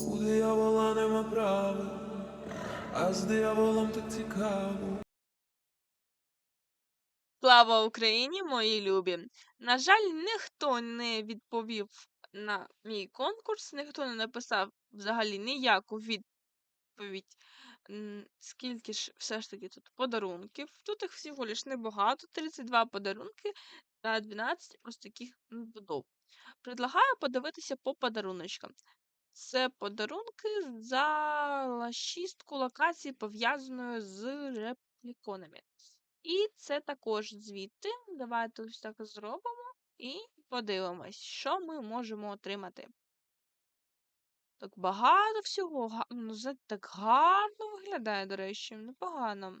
У диявола нема права, а з дияволом так цікаво. Слава Україні, мої любі! На жаль, ніхто не відповів на мій конкурс, ніхто не написав взагалі ніяку відповідь, скільки ж все ж таки тут подарунків. Тут їх всього лиш небагато, 32 подарунки та 12 ось таких будов. Предлагаю подивитися по подаруночкам. Це подарунки за шістку локацій, пов'язаною з репліконами. І це також звідти. Давайте ось так зробимо і подивимось, що ми можемо отримати. Так багато всього. Ну, за- так гарно виглядає, до речі, непогано.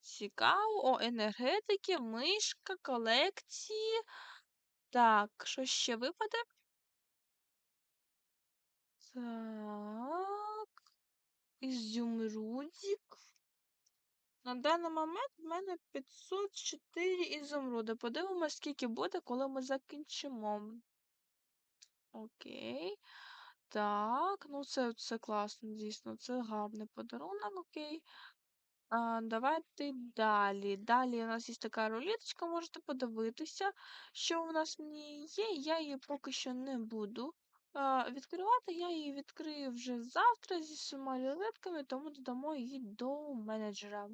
Цікаво. О, енергетики, мишка, колекції. Так, що ще випаде? Так. Ізюмрудик. На даний момент в мене 504 ізумруди. Подивимось, скільки буде, коли ми закінчимо. Окей. Так, ну це, це класно, дійсно. Це гарний подарунок, окей. А, давайте далі. Далі у нас є така рулеточка, можете подивитися, що у нас в ній є. Я її поки що не буду відкривати. Я її відкрию вже завтра зі всіма рулетками, тому додамо її до менеджера.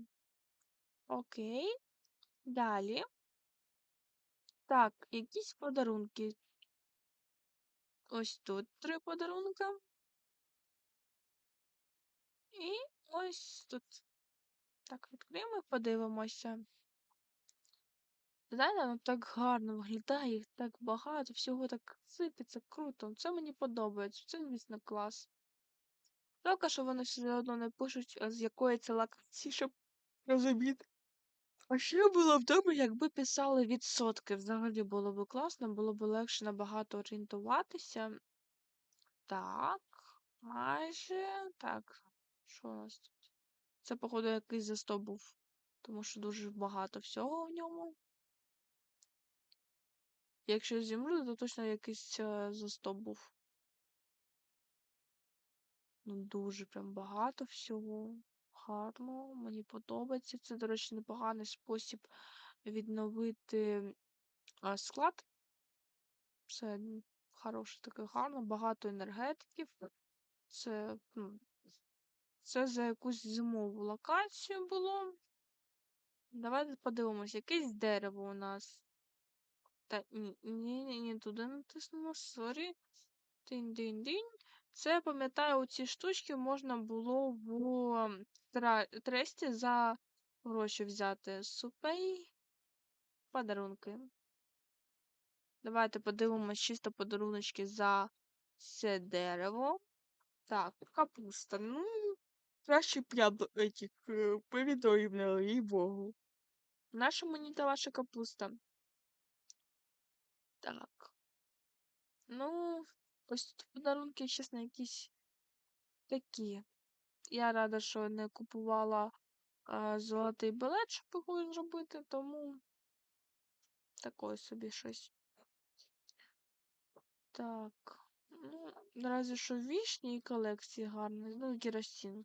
Окей. Далі. Так, якісь подарунки. Ось тут три подарунка. І ось тут. Так, відкриємо і подивимося. Знаєте, ну так гарно виглядає, їх так багато, всього так сипеться, круто. Це мені подобається. Це, звісно, клас. Жалко, що вони все одно не пишуть, з якої це локації, щоб розуміти. А ще було б добре, якби писали відсотки. Взагалі було б класно, було б легше набагато орієнтуватися. Так, майже. Так, що у нас тут? Це, походу, якийсь застав був, тому що дуже багато всього в ньому. Якщо зімлю, то точно якийсь е, застав був. Ну, дуже прям багато всього. Гарно, мені подобається. Це, до речі, непоганий спосіб відновити склад. Це хороше таке гарно, багато енергетиків. Це, ну, це за якусь зимову локацію було. Давайте подивимось, якесь дерево у нас. Та ні, ні, ні, ні, туди натиснула, сорі. Динь-динь-динь. Це, пам'ятаю, ці штучки можна було в ем, тресті за гроші взяти. Супей подарунки. Давайте подивимось чисто подаруночки за це дерево. Так, капуста. Ну, краще я этих е, помідорів їй богу. Наша мені ваша капуста. Так. Ну, ось тут подарунки, чесно, якісь такі. Я рада, що не купувала а, золотий білет, щоб його зробити, тому такое собі щось. Так. Ну, наразі що вішні і колекції гарні, ну, і керосин.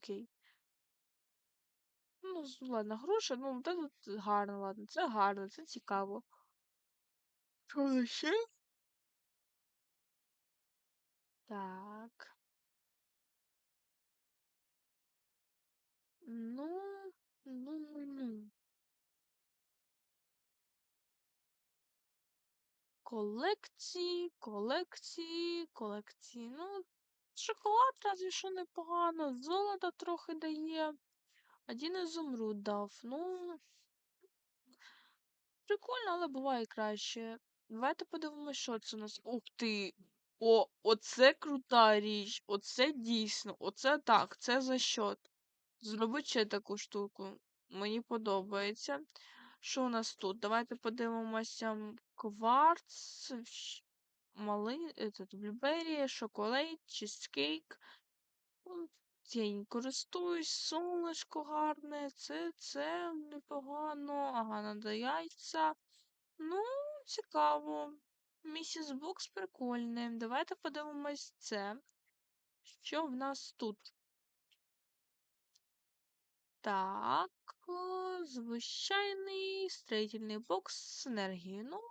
Ну, ладно, гроші, ну, та тут гарно, ладно, це гарно, це цікаво. Ще? Так. Ну, ну, ну. Колекції, колекції, колекції. Ну, шоколад разве що непогано, золота трохи дає. Один ізумруд дав. Ну, прикольно, але буває краще. Давайте подивимось, що це у нас. Ух ти! О, оце крута річ. Оце дійсно. Оце так, це за счет. Зробити ще таку штуку. Мені подобається. Що у нас тут? Давайте подивимося. Кварц, этот, блюбері, шоколад, чизкейк. Я їм користуюсь, сонечко гарне, це, це непогано. Ага, надо яйця. Ну, цікаво. Місіс Бокс прикольний. Давайте подивимось це. Що в нас тут? Так, звичайний строїтельний бокс з енергією. Ну,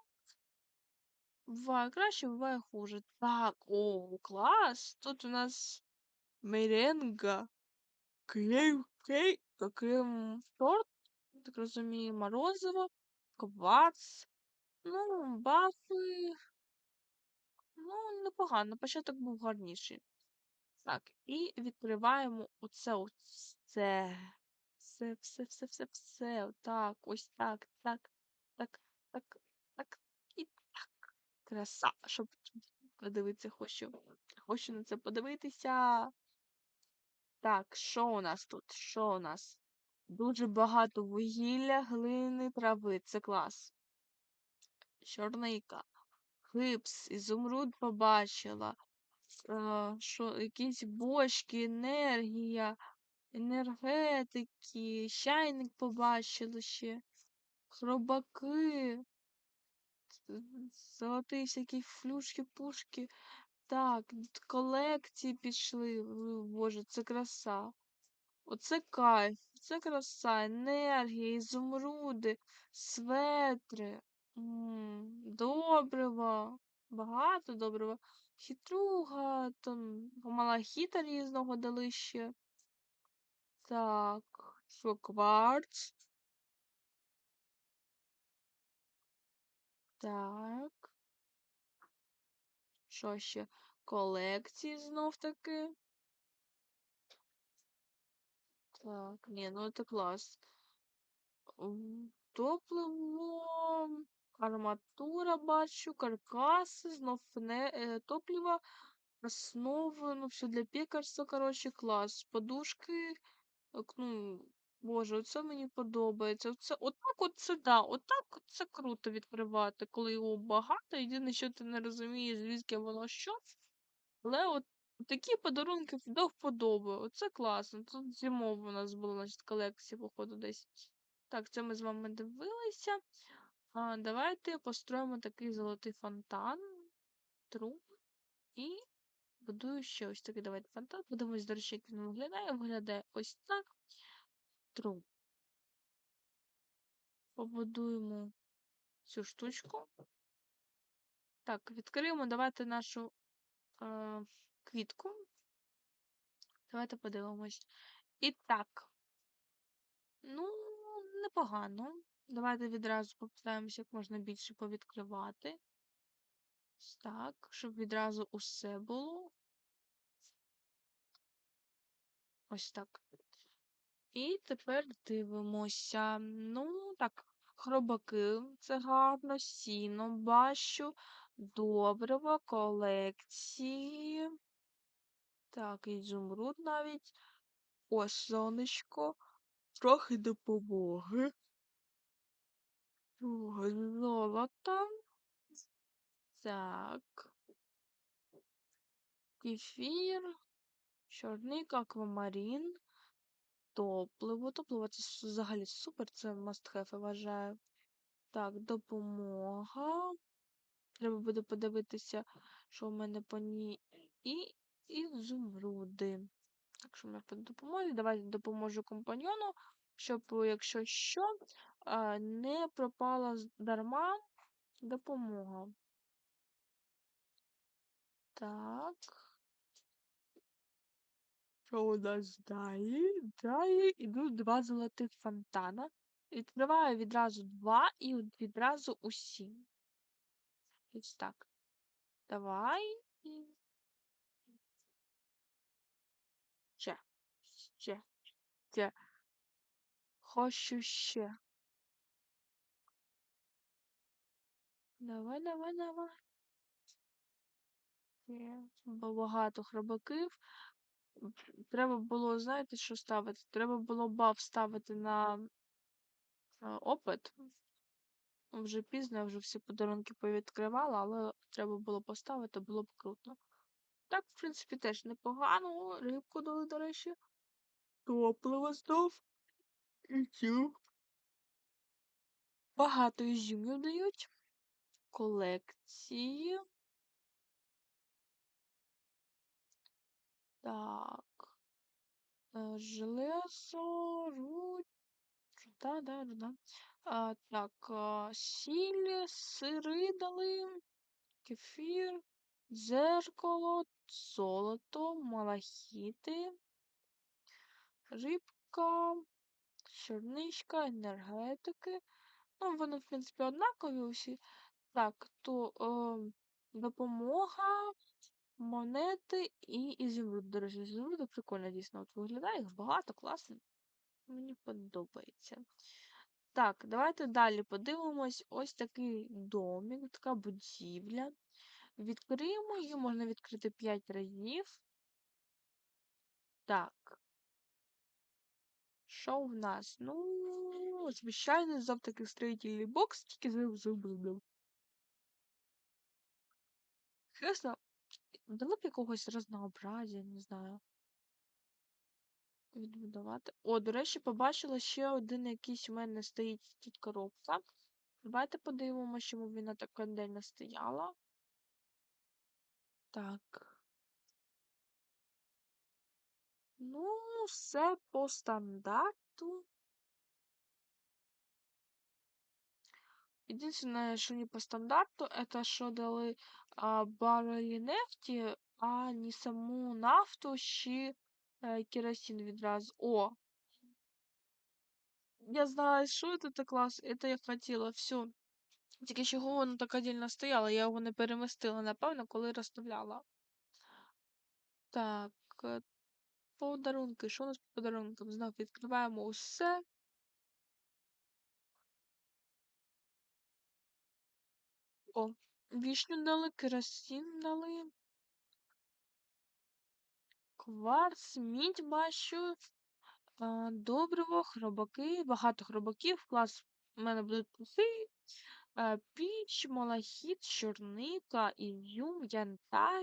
буває краще, буває хуже. Так, о, клас! Тут у нас меренга, крем, крем, крем торт, так розумію, морозиво, квац, ну, бафи. Ну, непогано, початок був гарніший. Так, і відкриваємо оце оце. Все, все, все, все, все. Отак, ось так, так, так, так, так і так. Краса. Щоб подивитися, хочу. Хочу на це подивитися. Так, що у нас тут? Що у нас? Дуже багато вугілля, глини, трави. Це клас. Чорника. Гипс, ізумруд побачила. Е, що, якісь бочки, енергія, енергетики, чайник побачили ще, хробаки, золоті всякі флюшки, пушки. Так, колекції пішли. Боже, це краса. Оце кайф, це краса, енергія, ізумруди, светри, м, добрива, багато добрива. Хитруга, там малахіта різного дали ще. Так, що кварц. Так. Що ще? Колекції знов таки. Так, ні, ну це клас. Топливо, арматура бачу, каркаси, знов не, топливо, основи, ну все для пекарства, коротше, клас. Подушки, ну, боже, оце мені подобається. Оце, отак от це да, отак от це круто відкривати, коли його багато. Єдине, що ти не розумієш, звідки воно що. Але от такі подарунки до вподоби. Оце класно. Тут зимово у нас була, значить, колекція, походу, десь. Так, це ми з вами дивилися. А, давайте построїмо такий золотий фонтан. Тру. І будую ще ось такий давайте фонтан. Подивимось, до речі, як він виглядає. Виглядає ось так. Тру. Побудуємо цю штучку. Так, відкриємо. Давайте нашу е, квітку. Давайте подивимось. І так. Ну, непогано. Давайте відразу попитаємося, як можна більше повідкривати. Так, щоб відразу усе було. Ось так. І тепер дивимося. Ну, так, хробаки, це гарно, сіно бачу, добриво, колекції. Так, ізумруд навіть. Ось сонечко. Трохи допомоги. Трохи Золото. Так. Кефір. Чорник, аквамарин. Топливо. Топливо це взагалі супер, це must have, вважаю. Так, допомога. Треба буде подивитися, що в мене по ній. І ізумруди. Так що мене по допомозі. Давайте допоможу компаньйону, щоб, якщо що, не пропала дарма допомога. Так. Що у нас далі? Далі йдуть два золотих фонтана. Відкриваю відразу два і відразу усі. Ось так. Давай. Ще. Ще. Ще. Хочу ще. Давай, давай, давай. Є. Багато хробаків. Треба було, знаєте, що ставити? Треба було баф ставити на е, опит. Вже пізно, я вже всі подарунки повідкривала, але треба було поставити, було б круто. Так, в принципі, теж непогано. Рибку дали, до речі. Топливо знов. І цю. Багато ізюмів дають. Колекції. Так. Е, Железо. Да, да, да, да. А, так, сіль, сири дали, кефір, дзеркало, золото, малахіти, рибка, чорничка, енергетики. Ну, вони, в принципі, однакові усі. Так, то е, допомога, монети і ізумруд. До речі, ізумруди прикольно дійсно от виглядає, їх багато, класно. Мені подобається. Так, давайте далі подивимось. Ось такий домик, така будівля. Відкриємо її, можна відкрити 5 разів. Так. Що в нас? Ну, звичайний завтаки строїтельний бокс, тільки з зубрудом. Чесно, дали б якогось разнообразя, не знаю. Відбудувати. О, до речі, побачила ще один якийсь у мене стоїть тут коробка. Давайте подивимося, чому вона так день стояла. Так. Ну, все по стандарту. Единственное, что не по стандарту, это що дали а, барелі нефті, а не саму нафту чи е, керосин відразу. О! Я знаю, що це так клас. Это я хотіла, все. Тільки чого воно так отдельно стояло, я його не перемістила, напевно, коли розставляла. Так, е, подарунки. Що у нас по подарункам? Знов відкриваємо усе. О, вішню дали, керосин дали. Кварц, мідь бачу. Добриво, хробаки, багато хробаків. Клас у мене будуть плюси. Піч, малахіт, чорника, ізюм, янтар,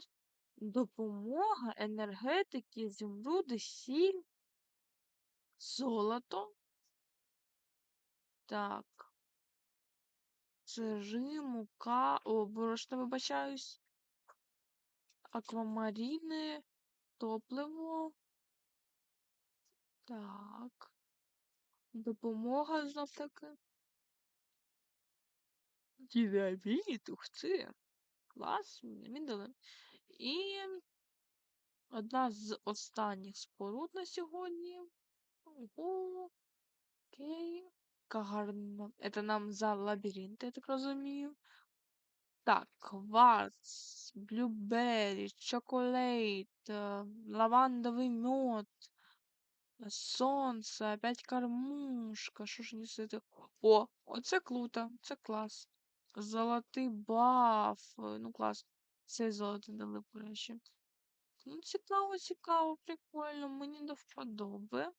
допомога, енергетики, ізумруди, сіль, золото. Так. Сири, мука, о, борошно, вибачаюсь. Аквамаріни, топливо. Так. Допомога знов таки. Динаміт, ух ти. Клас, динаміт дали. І одна з останніх споруд на сьогодні. Ого. Окей. Яка гарна. Це нам за лабіринт, я так розумію. Так, кварц, блюбері, чоколейт, е, лавандовий мед, сонце, опять кормушка. Що ж не несете? О, оце круто, це клас. Золотий баф. е, Ну, клас. Це золото дали краще. Ну, цікаво, цікаво, прикольно, мені до вподоби.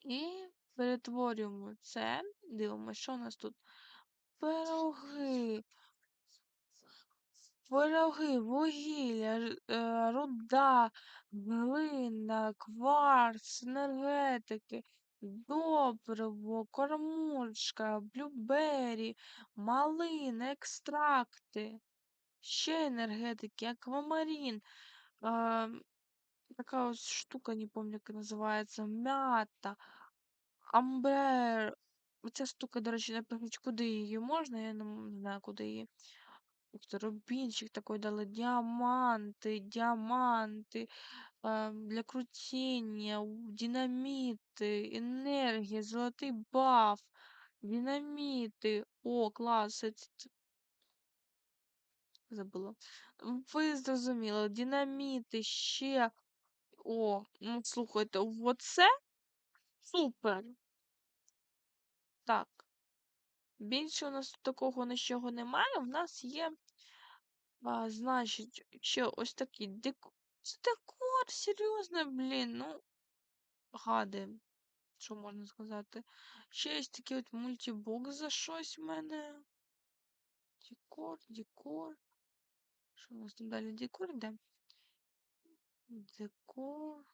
І перетворюємо це. Дивимося, що у нас тут. Пироги. Пироги, вугілля, е, руда, глина, кварц, енергетики, добриво, кормушка, блюбері, малина, екстракти, ще енергетики, аквамарин. А, така ось штука, не пам'ятаю, як називається, мята, амбер. Оця штука, до речі, не пам'ятаю, куди її можна, я не м- не знаю, куди її. Ух ты, рубинчик такой дали, диаманты, диаманты, а, для крутения, у- динамиты, энергия, золотый баф, динамиты. О, клас, це ц- забула. Ви зрозуміли, динаміти ще. О, ну слухайте, оце супер. Так. Більше у нас такого нічого немає. У нас є А, значить, ще ось такий декор. Це декор, серйозно, блін. Ну, гади, що можна сказати. Ще є такий от мультибокс за щось в мене. Декор, декор. Що у нас там далі? Декор йде? Декор.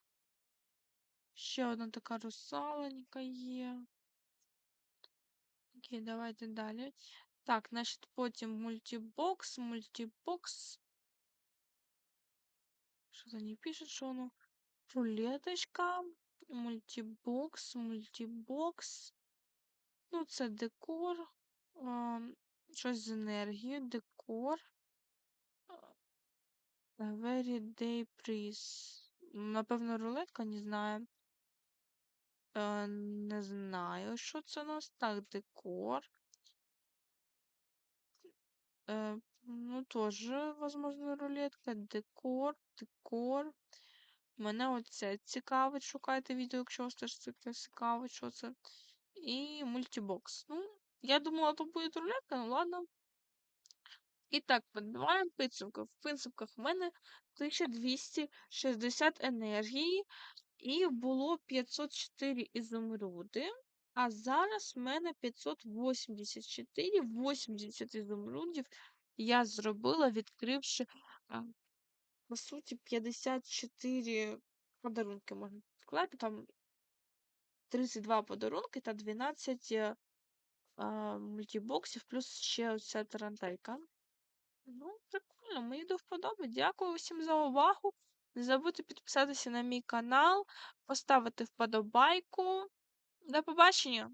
Ще одна така русаленька є. Окей, давайте далі. Так, значить, потім мультибокс, мультибокс. Що Тут они пишут, что оно рулеточка, мультибокс, мультибокс. Ну, це декор. А, щось з енергією, декор. А, Very day prize. Напевно, рулетка, не знаю. Е, не знаю, що це у нас. Так, декор. Е, ну, тоже, возможно, рулетка. Декор, декор. Мене оце цікавить. Шукайте відео, якщо вас теж цікавить, що це. І мультибокс. Ну, я думала, то буде рулетка, ну ладно. І так, підбиваємо підсумки. В підсумках в мене 1260 енергії і було 504 ізумруди. А зараз в мене 584, 80 ізумрудів я зробила, відкривши, по суті, 54 подарунки можна сказати. Там 32 подарунки та 12 е, а, мультибоксів, плюс ще оця тарантайка. Ну, прикольно, мені до. Дякую всім за увагу. Не забудьте підписатися на мій канал, поставити вподобайку. До побачення!